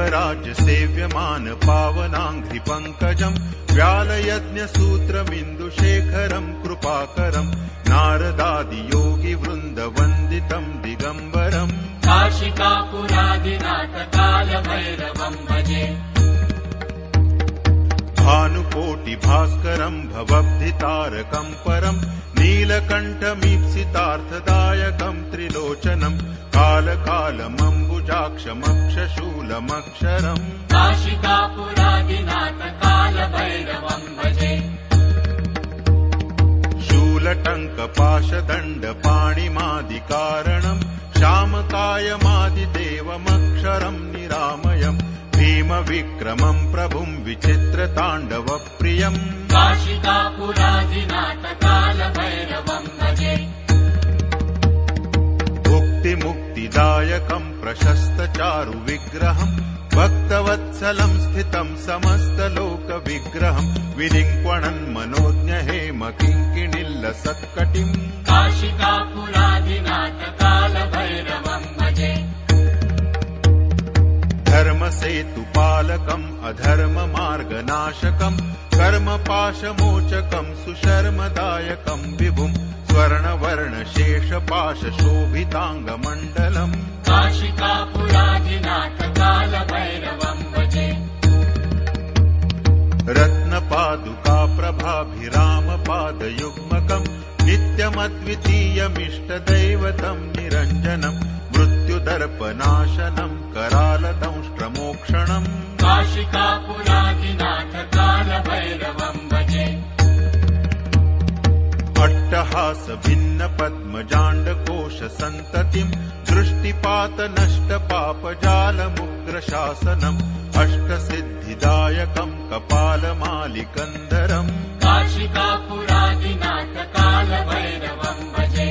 देवराज्य सेव्यमान पावनाङ्घ्रिपङ्कजम् व्यालयज्ञसूत्रमिन्दुशेखरम् कृपाकरम् नारदादियोगिवृन्दवन्दितम् दिगम्बरम्। काशिकापुरादिनाथकालभैरवम् भजे। भानुकोटिभास्करम् भवब्धितारकम् परम् नीलकण्ठमीप्सितार्थदायकम् त्रिलोचनम् कालकालमम्बुजाक्षमक्षशूलमक्षरम् काशिकापुरादिनाथकालभैरवम् भजे। शूलटङ्कपाशदण्डपाणिमादिकारणम् श्यामकायमादिदेवमक्षरम् निरामयम् भीमविक्रमम् प्रभुम् विचित्रताण्डवप्रियम्। काशिकापुरादिनाथकालभैरवम् भजे मुक्तिमुक्तिदायकम् प्रशस्तचारु विग्रहम् भक्तवत्सलम् स्थितम् समस्तलोकविग्रहम् विनिङ्क्वणन् मनोज्ञ हेम किङ्किणिल्लसत्कटिम् काशिकापुरादिनाथकालभैरवम् भजे। धर्मसेतुपालकम् अधर्ममार्गनाशकम् कर्मपाशमोचकम् सुशर्मदायकम् विभुम् स्वर्णवर्णशेषपाशशोभिताङ्गमण्डलम्। काशिकापुरादिनाथकालभैरवम् भजे रत्नपादुकाप्रभाभिरामपादयुग्मकम् नित्यमद्वितीयमिष्टदैवतम् निरञ्जनम् मृत्युदर्पनाशनम् करालदंष्ट्रमोक्षणम्। काशिकापुरादिनाथकालभैरवम् भिन्न पद्मजाण्डकोश सन्ततिम् दृष्टिपात नष्ट पापजालमुग्रशासनम् अष्टसिद्धिदायकम् कपालमालिकन्दरम् काशिकापुरादिनाथकालभैरवम् भजे।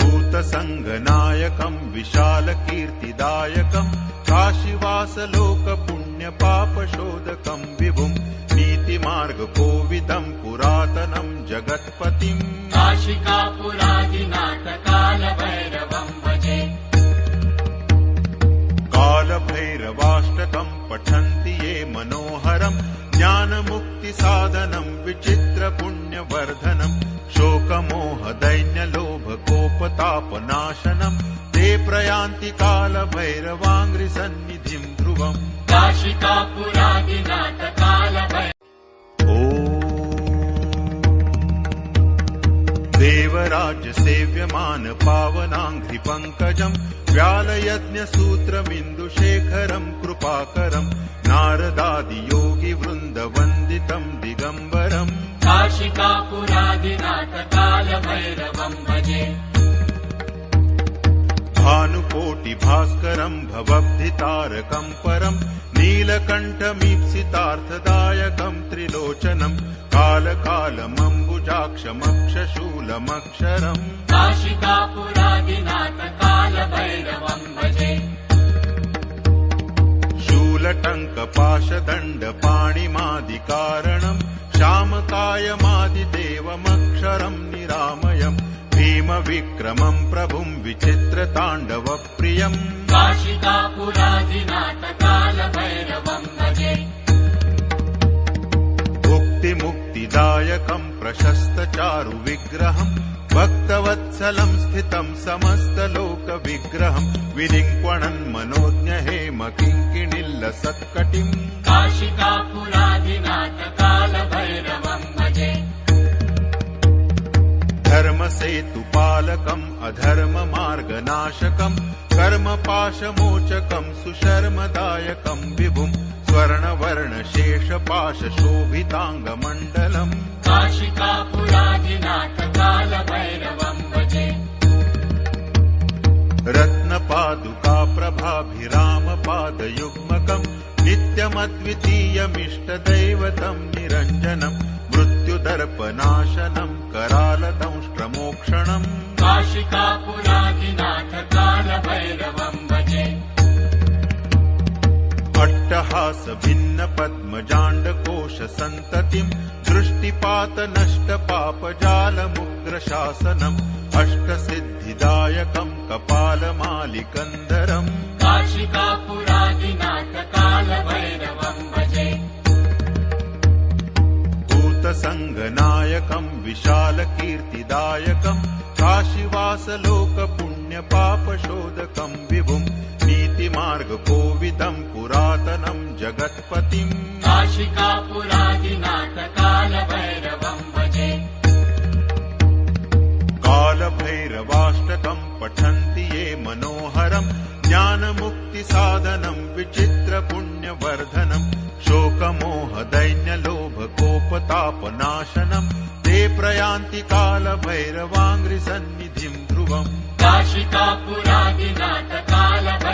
भूतसङ्गनायकम् विशालकीर्तिदायकम् काशीवासलोकपुण्यपापशोधकम् विभुम् नीतिमार्गकोविदम् पुरातनम् जगत्पतिम्। काशिकापुरादिनाथकालभैरवम् भजे। कालभैरवाष्टकम् पठन्ति ये मनोहरम्। ज्ञानमुक्तिसाधनम् विचित्रपुण्यवर्धनम्। शोकमोहदैन्यलोभकोपतापनाशनम् ते प्रयान्ति कालभैरवाङ्घ्रिसन्निधिम् ध्रुवम्। काशिकापुरादिनाथकालभैरवम् देवराज्य सेव्यमान पावनाङ्घ्रिपङ्कजम् व्यालयज्ञसूत्रमिन्दुशेखरम् कृपाकरम् नारदादियोगिवृन्दवन्दितम् दिगम्बरम्। काशिकापुरादिनाथकालभैरवम् भजे। भानुकोटिभास्करम् भवब्धितारकम् परम् नीलकण्ठमीप्सितार्थदायकम् त्रिलोचनम् कालकालमम्बुजाक्षमक्षशूलमक्षरम् काशिकापुरादिनाथकालभैरवम् भजे। शूलटङ्कपाशदण्डपाणिमादिकारणम् श्यामकायमादिदेवमक्षरम् निरामयम् भीमविक्रमम् प्रभुम् विचित्रताण्डवप्रियम्। काशिकापुरादिनाथकालभैरवम् भजे मुक्तिमुक्तिदायकम् प्रशस्तचारु विग्रहम् भक्तवत्सलम् स्थितम् समस्तलोकविग्रहम् विनिङ्क्वणन् मनोज्ञ हेम किङ्किणिल्लसत्कटिम् काशिकापुरादिनाथकालभैरवम् भजे। धर्मसेतुपालकम् अधर्ममार्गनाशकम् कर्मपाशमोचकम् सुशर्मदायकम् विभुम् स्वर्णवर्णशेषपाशशोभिताङ्गमण्डलम्। काशिकापुरादिनाथकालभैरवम् भजे रत्नपादुकाप्रभाभिरामपादयुग्मकम् नित्यमद्वितीयमिष्टदैवतम् निरञ्जनम् मृत्युदर्पनाशनम् करालदंष्ट्रमोक्षणम्। काशिकापुरादिनाथकालभैरवम् अट्टहास भिन्न पद्मजाण्डकोश सन्ततिम् दृष्टिपात नष्ट पापजालमुग्रशासनम् अष्टसिद्धिदायकम् कपालमालिकन्दरम् काशिकापुरादिनाथ कालभैरवम् भजे। भूतसङ्गनायकम् विशालकीर्तिदायकम् काशीवासलोकपुण्यपापशोधकम् विभुम् नीतिमार्गकोविदम् पुरातनम् जगत्पतिम्। भजे। कालभैरवाष्टकम् पठन्ति ये मनोहरम् ज्ञानमुक्तिसाधनम् विचित्रपुण्यवर्धनम् शोकमोहदैन्यलोभकोपतापनाशनम् ते प्रयान्ति कालभैरवाङ्घ्रिसन्निधिम् ध्रुवम्। काशिकापुरादिनाथ कालभैरवम्